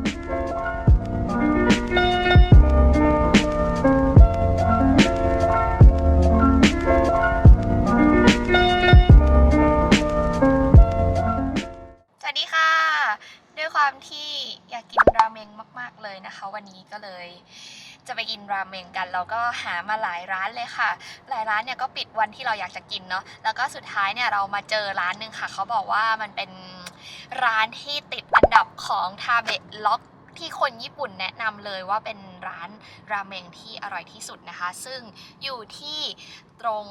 สวัสดีค่ะ ด้วยความที่อยากกินราเมงมาก ๆ เลยนะคะ วันนี้ก็เลย จะไปกินราเมงกัน เราก็หามาหลายร้านเลยค่ะ หลายร้านเนี่ยก็ปิดวันที่เราอยากจะกินเนาะแล้วก็สุดท้ายเนี่ยเรามาเจอร้านหนึ่งค่ะ เขาบอกว่ามันเป็นร้านที่ติดอันดับของทาเบะล็อกที่คนญี่ปุ่นแนะนำเลยว่าเป็น ร้านราเมงที่อร่อยที่สุดนะคะ ซึ่งอยู่ที่ตรง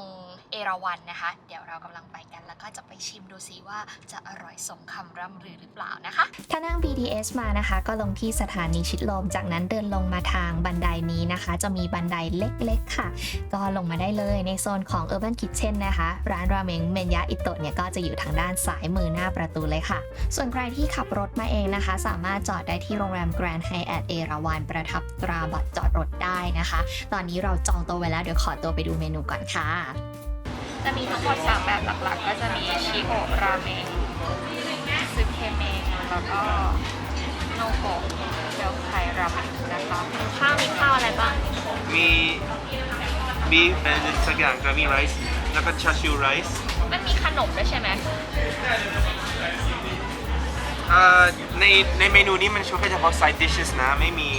เอราวันนะคะ เดี๋ยวเรากำลังไปกันแล้วก็จะไปชิมดูซิว่าจะอร่อยสมคำร่ำลือหรือเปล่านะคะ ถ้านั่ง BTS มานะคะ ก็ลงที่สถานีชิดลม จากนั้นเดินลงมาทางบันไดนี้นะคะ จะมีบันไดเล็กๆค่ะ ก็ลงมาได้เลยในโซนของ Urban Kitchen นะคะ ร้านราเมงเมนยะอิโตะเนี่ยก็จะอยู่ทางด้านซ้ายมือหน้าประตูเลยค่ะ ส่วนใครที่ขับรถมาเองนะคะ สามารถจอดได้ที่โรงแรม Grand Hyatt เอราวันประทับตราบัตรจอดรถได้นะคะ ตอนนี้เราจองโต๊ะไว้แล้วเดี๋ยวขอตัวไปดูเมนูก่อนค่ะ จะมีทั้งหมด3แบบหลักๆ ก็จะมีชิโอะราเมงซึเคเมงแล้วก็โนโกะเบลไคราเมงนะคะข้าวมีข้าวอะไรบ้าง มีบีฟเป็นสักอย่างก็มีไรซ์แล้วก็ชาชูไรซ์มันมีขนมด้วยใช่ไหมอ่าในในเมนูนี้มันโชว์แค่เฉพาะ side dishes นะ ไม่มี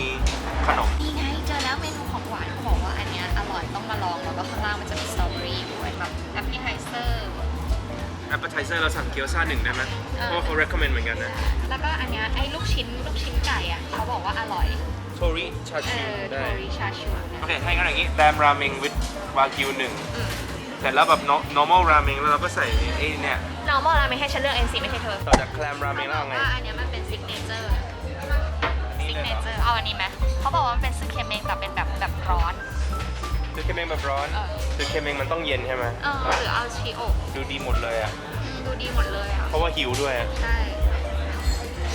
ขนมนี่ไงเจอแล้วเมนูของหวานเขาบอกว่าอันเนี้ยอร่อยต้องมาลองแล้วก็ข้างล่างมันจะมีสตรอเบอรี่ด้วยแบบแอปเปิลไทเซอร์ appetizer เราสั่งเกี๊ยวซ่าหนึ่งได้ไหมเออเพราะว่าเขา recommend เหมือนกันนะแล้วก็อันเนี้ยไอ้ลูกชิ้นลูกชิ้นไก่อะเขาบอกว่าอร่อย โทริชาเอชูอโทได้ริชาชูนะโอเคให้กันอย่างนี้แรมราเมง with วากิวหนึ่งอืม เสร็จแล้วแบบ no- normal ราเมงแล้วเราก็ใส่ไอ้เนี่ยน้องบอกราเมงให้ฉันเลือกเองสิไม่ใช่เธอต่อจากแคลมราเมงแล้วเขาเอาบไงอกว่าอันเนี้ยมันเป็นซิกเนเจอร์นี่ ซิกเลยเนเหรอเจอร์เอาอันนี้ไหมเขาบอกว่ามันเป็นซึเคเมงแต่เป็นแบบแบบร้อนคือเคเมงแบบร้อนเออคือเคเมงมันต้องเย็นใช่ไหมเออหรือเอาชิโอะดูดีหมดเลยอะ ดูดีหมดเลยอะ เพราะว่าหิวด้วยอะใช่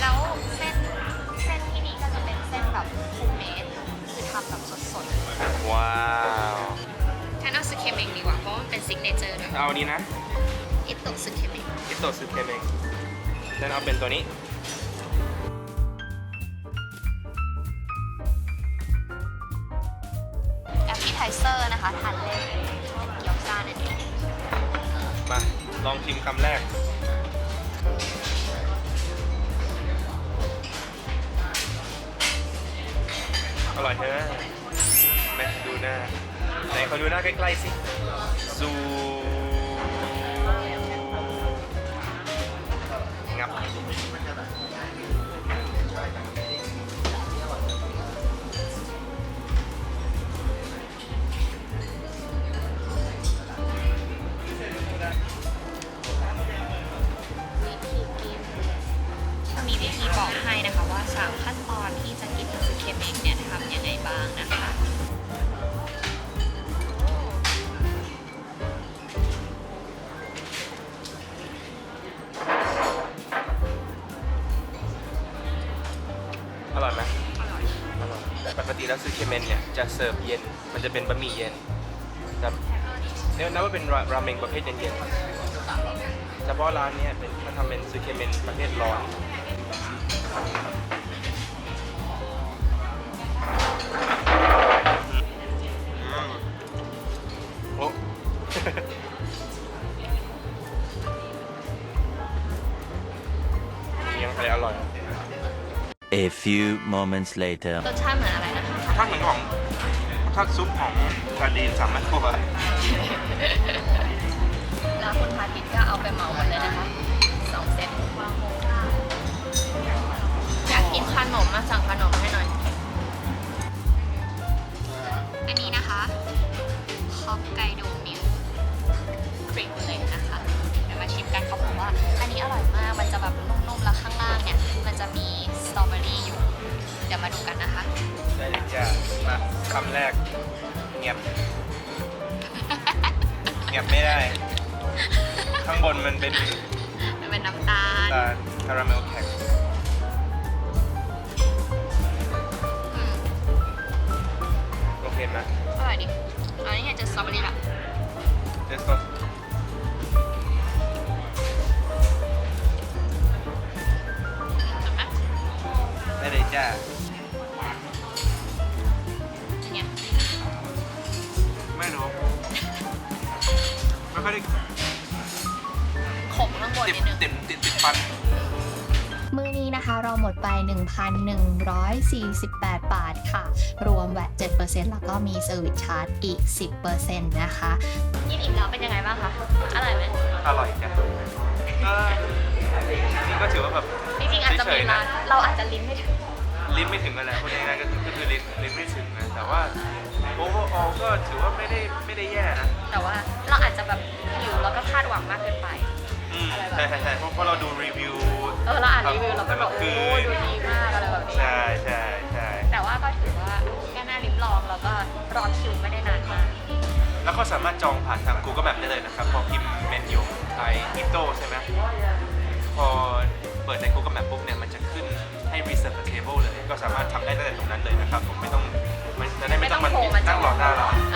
แล้วเส้นเส้นที่นี่ก็จะเป็นเส้นแบบฟูเมดคือทำแบบสดว้าวๆฉันเอาซึเคเมงดีกว่า เพราะว่ามันเป็นซิกเนเจอร์ด้วยเอาอันนี้นะอิโตะซึเคเมง อิโตะซึเคเมงฉันเอาเป็นตัวนี้ แอปเปิลไทเซอร์นะคะทานเล่นเกี๊ยวซ่านั่นเองมาลองชิมคำแรก อร่อยใช่ไหมแม่ดูหน้า ไหนขอดูหน้าใกล้ๆสิซู อร่อยไหมอร่อยอร่อยปกติแล้วซูเคเมนเนี่ยจะเสิร์ฟเย็น มันจะเป็นบะหมี่เย็นแต่เนี่ยนับว่าเป็นราราเมงประเภทเย็นๆเฉพาะร้านนี้เป็นเขาทำเป็นซูเคเมนประเภทร้อนอืมโอ้ยังไรอร่อย A few moments later. รสชาติเหมือนอะไรนะคะ ถ้าเหมือนของถ้าซุปของกาดีนสามารถตัวแล้วคุณพาทิตย์ก็เอาไปเหมาหมดเลยนะคะสองเซตอยากกินขนมมาสั่งขนมให้หน่อย งียบ เงียบไม่ได้ ข้างบนมันเป็นมันเป็นน้ำตาลตาลคาราเมลแข็งอืมโอเคไหมอร่อยดิอันนี้อยากจะสตรอเบอรี่ละเดสโต้เห็นไหมได้เลยจ้า เราหมดไป 1,148 บาทค่ะ รวมแวต7%แล้วก็มีเซอร์วิสชาร์จอีก 10%นะคะกินอิ่มแล้วเป็นยังไงบ้างคะ อร่อยไหมอร่อยจ้ะก็นี่ก็ถือว่าแบบจริงๆอาจจะมีร้านเราอาจจะลิ้นไม่ถึงลิ้นไม่ถึงกันแหละพูดง่ายๆก็คือก็คือลิ้นลิ้นไม่ถึงนะแต่ว่าโอเวอร์ออลก็ถือว่าไม่ได้ไม่ได้แย่นะแต่ว่าเราอาจจะแบบหิวแล้วก็คาดหวังมากเกินไป อืมอะไรแบบใช่ใช่ใช่เพราะเพราะเราดูรีวิว เออเราอ่านรีวิวเราก็แบบโอ้ดูดีมากอะไรแบบนี้ใช่ใช่ใช่แต่ว่าก็ถือว่าแค่หน้าลิ้มลองแล้วก็รอคิวไม่ได้นานมากแล้วก็สามารถจองผ่านทาง Google Map ได้เลยนะครับ พอพิมพ์เมนูไออิโต้ใช่ไหมพอเปิดใน Google Map ปุ๊บเนี่ยมันจะขึ้นให้ reserve the table เลย ก็สามารถทำได้ตั้งแต่ตรงนั้นเลยนะครับ ผมไม่ต้องไม่จะได้ไม่ต้องมาไม่ต้องโทรมาจองนั่งรอหน้าร้านเอ